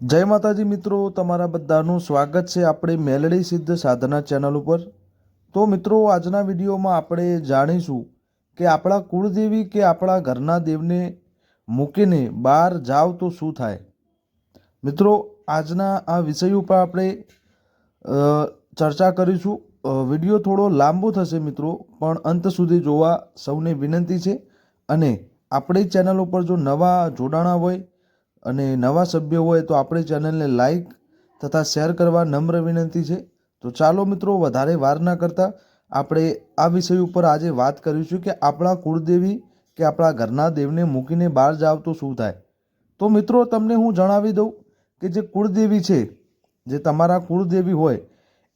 જય માતાજી મિત્રો, તમારા બધાનું સ્વાગત છે આપણી મેલડી સિદ્ધ સાધના ચેનલ ઉપર. તો મિત્રો, આજના વિડીયોમાં આપણે જાણીશું કે આપણા કુળદેવી કે આપણા ઘરના દેવને મૂકીને બહાર જાવ તો શું થાય? મિત્રો, આજના આ વિષય ઉપર આપણે ચર્ચા કરીશું. વીડિયો થોડો લાંબો થશે મિત્રો, પણ અંત સુધી જોવા સૌને વિનંતી છે. અને આપણી ચેનલ ઉપર જો નવા જોડાણા હોય અને નવા સભ્યો હોય તો આપણી ચેનલને લાઈક તથા શેર કરવા નમ્ર વિનંતી છે. તો ચાલો મિત્રો, વધારે વાર ના કરતાં આપણે આ વિષય ઉપર આજે વાત કરીશું કે આપણા કુળદેવી કે આપણા ઘરના દેવને મૂકીને બહાર જાવ તો શું થાય? તો મિત્રો, તમને હું જણાવી દઉં કે જે કુળદેવી છે, જે તમારા કુળદેવી હોય,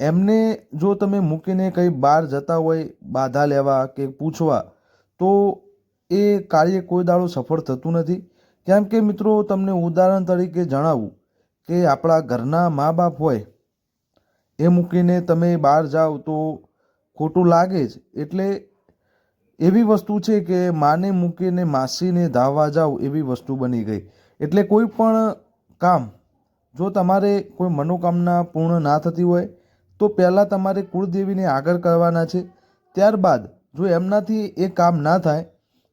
એમને જો તમે મૂકીને કંઈ બહાર જતા હોય, બાધા લેવા કે પૂછવા, તો એ કાર્ય કોઈ દાડો સફળ થતું નથી. કેમ કે મિત્રો, તમને ઉદાહરણ તરીકે જણાવું કે આપણા ઘરના મા બાપ હોય, એ મૂકીને તમે બહાર જાઓ તો ખોટું લાગે જ. એટલે એવી વસ્તુ છે કે માને મૂકીને માસીને ધાવવા જાઓ એવી વસ્તુ બની ગઈ. એટલે કોઈ પણ કામ, જો તમારે કોઈ મનોકામના પૂર્ણ ના થતી હોય, તો પહેલાં તમારે કુળદેવીને આગળ કરવાના છે. ત્યારબાદ જો એમનાથી એ કામ ના થાય,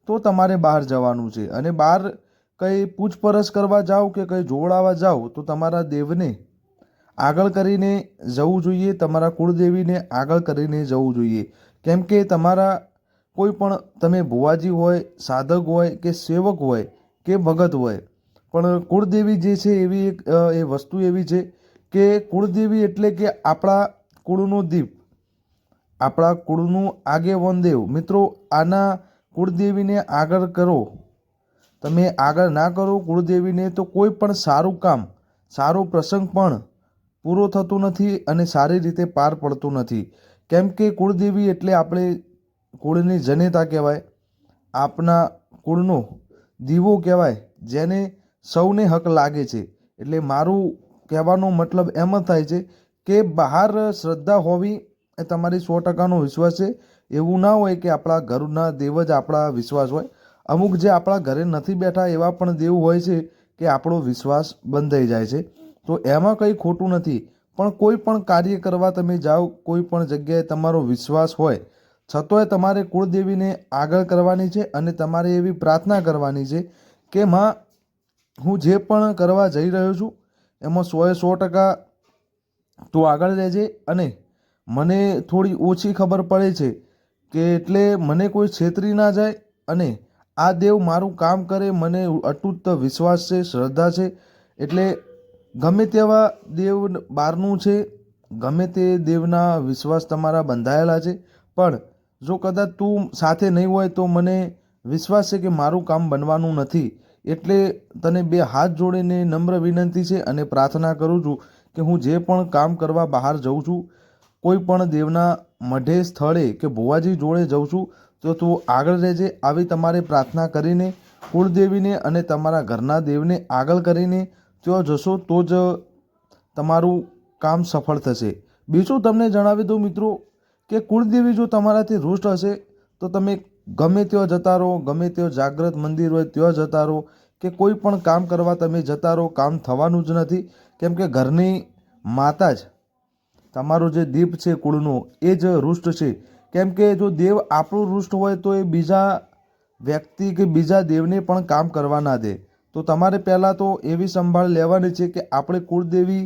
તો તમારે બહાર જવાનું છે. અને બહાર કંઈ પૂછપરછ કરવા જાઓ કે કંઈ જોવડાવવા જાઓ, તો તમારા દેવને આગળ કરીને જવું જોઈએ, તમારા કુળદેવીને આગળ કરીને જવું જોઈએ. કેમ કે તમારા કોઈ પણ તમે ભુવાજી હોય, સાધક હોય કે સેવક હોય કે ભગત હોય, પણ કુળદેવી જે છે એવી એક એ વસ્તુ એવી છે કે કુળદેવી એટલે કે આપણા કુળનો દીપ, આપણા કુળનું આગેવન દેવ. મિત્રો, આના કુળદેવીને આગળ કરો. તમે આગળ ના કરો કુળદેવીને તો કોઈ પણ સારું કામ, સારો પ્રસંગ પણ પૂરો થતો નથી અને સારી રીતે પાર પડતો નથી. કેમ કે કુળદેવી એટલે આપણે કુળની જનેતા કહેવાય, આપના કુળનો દીવો કહેવાય, જેને સૌને હક લાગે છે. એટલે મારું કહેવાનો મતલબ એમ જ થાય છે કે બહાર શ્રદ્ધા હોવી એ તમારી સો ટકાનો વિશ્વાસ છે. એવું ના હોય કે આપણા ઘરના દેવ જ આપણા વિશ્વાસ હોય. અમુક જે આપણા ઘરે નથી બેઠા એવા પણ દેવ હોય છે કે આપણો વિશ્વાસ બંધ થઈ જાય છે. તો એમાં કંઈ ખોટું નથી, પણ કોઈ પણ કાર્ય કરવા તમે જાઓ, કોઈ પણ જગ્યાએ તમારો વિશ્વાસ હોય, છતોય તમારે કુળદેવીને આગળ કરવાની છે અને તમારે એવી પ્રાર્થના કરવાની છે કે, માં, હું જે પણ કરવા જઈ રહ્યો છું, એમાં સોએ સો ટકા તું આગળ રહેજે અને મને થોડી ઓછી ખબર પડે છે કે એટલે મને કોઈ છેતરી ના જાય અને આ દેવ મારું કામ કરે, મને અતૂટ વિશ્વાસ છે, શ્રદ્ધા છે. એટલે ગમે તેવા દેવ બહારનું છે, ગમે તે દેવના વિશ્વાસ તમારા બંધાયેલા છે. પણ જો કદાચ તું સાથે નહીં હોય તો મને વિશ્વાસ છે કે મારું કામ બનવાનું નથી. એટલે તને બે હાથ જોડીને નમ્ર વિનંતી છે અને પ્રાર્થના કરું છું કે હું જે પણ કામ કરવા બહાર જઉં છું, કોઈ પણ દેવના મઢે, સ્થળે કે ભુવાજી જોડે જઉં છું તો તું આગળ રહેજે, આવી તમારે પ્રાર્થના કરીને, કુળદેવીને અને તમારા ઘરના દેવને આગળ કરીને ત્યાં જશો તો જ તમારું કામ સફળ થશે. બીજું તમને જણાવી દઉં મિત્રો કે કુળદેવી જો તમારાથી રૂષ્ટ હશે, તો તમે ગમે ત્યાં જતા રહો, ગમે ત્યાં જાગ્રત મંદિર હોય ત્યાં જતા રહો, કે કોઈ પણ કામ કરવા તમે જતા રહો, કામ થવાનું જ નથી. કેમ કે ઘરની માતા જ તમારો જે દીપ છે કુળનો, એ જ રૂષ્ટ છે. કેમ કે જો દેવ આપણું રૂષ્ટ હોય તો એ બીજા વ્યક્તિ કે બીજા દેવને પણ કામ કરવા ના દે. તો તમારે પહેલાં તો એવી સંભાળ લેવાની છે કે આપણે કુળદેવી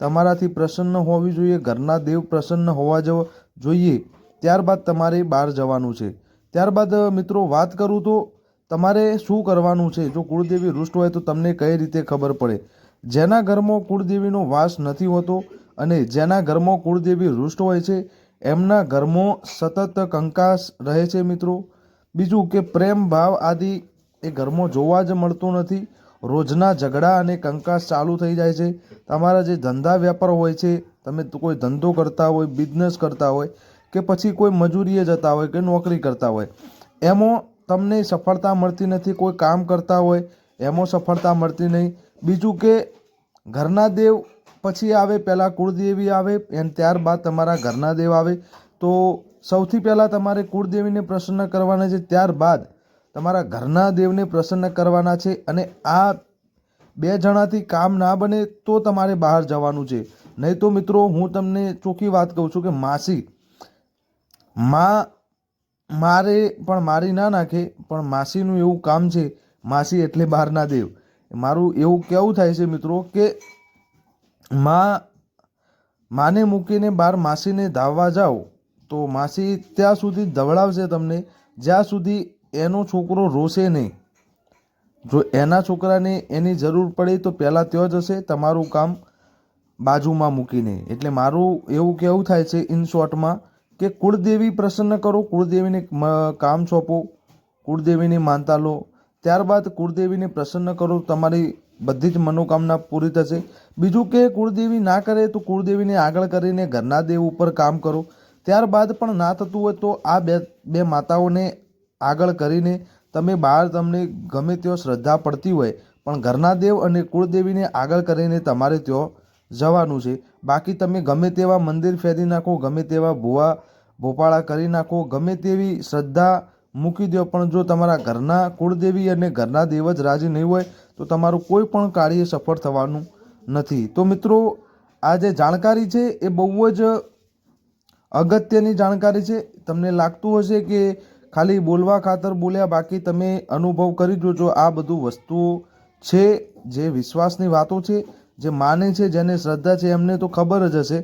તમારાથી પ્રસન્ન હોવી જોઈએ, ઘરના દેવ પ્રસન્ન હોવા જોઈએ. ત્યારબાદ તમારે બહાર જવાનું છે. ત્યારબાદ, મિત્રો, વાત કરું તો તમારે શું કરવાનું છે? જો કુળદેવી રૂષ્ટ હોય તો તમને કઈ રીતે ખબર પડે? જેના ઘરમાં કુળદેવીનો વાસ નથી હોતો અને જેના ઘરમાં કુળદેવી રૂષ્ટ હોય છે એમના ઘરમાં સતત કંકાસ રહે છે મિત્રો. બીજું કે પ્રેમ ભાવ આદિ એ ઘરમાં જોવા જ મળતું નથી. રોજના ઝઘડા અને કંકાસ ચાલુ થઈ જાય છે. તમારા જે ધંધા વેપાર હોય છે, તમે કોઈ ધંધો કરતા હોય બિઝનેસ કરતા હોય કે પછી કોઈ મજૂરીએ જતા હોય કે નોકરી કરતા હોય, એમાં તમને સફળતા મળતી નથી, કોઈ કામ કરતા હોય, એમાં સફળતા મળતી નહીં. બીજું કે ઘરના દેવ પછી આવે, પહેલાં કુળદેવી આવે અને ત્યારબાદ તમારા ઘરના દેવ આવે. તો સૌથી પહેલાં તમારે કુળદેવીને પ્રસન્ન કરવાના છે, ત્યારબાદ તમારા ઘરના દેવને પ્રસન્ન કરવાના છે અને આ બે જણાથી કામ ના બને તો તમારે બહાર જવાનું છે. નહીં તો મિત્રો, હું તમને ચોખ્ખી વાત કહું છું કે માસી, માં, મારે પણ મારી ના નાખે, પણ માસીનું એવું કામ છે, માસી એટલે બહારના દેવ. મારું એવું કેવું થાય છે મિત્રો કે માં માને મૂકીને બહાર માસીને ધાવવા જાઓ, તો માસી ત્યાં સુધી ધવડાવશે તમને, જ્યાં સુધી એનો છોકરો રોશે નહીં. જો એના છોકરાને એની જરૂર પડે તો પહેલાં ત્યાં જ હશે, તમારું કામ બાજુમાં મૂકીને. એટલે મારું એવું કહેવું થાય છે ઇન શોર્ટમાં કે કુળદેવી પ્રસન્ન કરો, કુળદેવીને કામ સોંપો, કુળદેવીની માનતા લો. ત્યારબાદ કુળદેવીને પ્રસન્ન કરો, તમારી બધી જ મનોકામના પૂરી થશે. બીજું કે કુળદેવી ના કરે તો કુળદેવીને આગળ કરીને ઘરના દેવ ઉપર કામ કરો. ત્યારબાદ પણ ના થતું હોય તો આ બે બે માતાઓને આગળ કરીને તમે બહાર તમને ગમે તેઓ શ્રદ્ધા પડતી હોય, પણ ઘરના દેવ અને કુળદેવીને આગળ કરીને તમારે ત્યાં જવાનું છે. બાકી તમે ગમે તેવા મંદિર ફેરી નાખો, ગમે તેવા ભૂવા, ભોપાળા કરી નાખો, ગમે તેવી શ્રદ્ધા મૂકી દો પણ જો તમારા ઘરના કુળદેવી અને ઘરના દેવ જ રાજી નહીં હોય તો તમારું કોઈ પણ કાર્ય સફળ થવાનું નથી. તો મિત્રો, આ જે જાણકારી છે એ બહુ જ અગત્યની જાણકારી છે. તમને લાગતું હશે કે ખાલી બોલવા ખાતર બોલ્યા બાકી તમે અનુભવ કરી જોજો. આ બધું વસ્તુઓ છે જે વિશ્વાસની વાતો છે, જે માને છે, જેને શ્રદ્ધા છે, એમને તો ખબર જ હશે.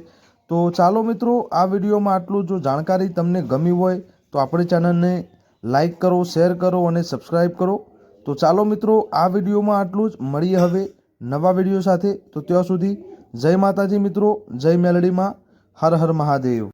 તો ચાલો મિત્રો, આ વિડીયોમાં આટલું જો. જાણકારી તમને ગમી હોય તો આપણી ચેનલને લાઈક કરો, શેર કરો અને સબસ્ક્રાઈબ કરો. તો ચાલો મિત્રો, આ વિડીયોમાં આટલું જ. મળીએ હવે નવા વીડિયો સાથે. તો ત્યાં સુધી જય માતાજી મિત્રો, જય મેલડીમાં. હર હર મહાદેવ.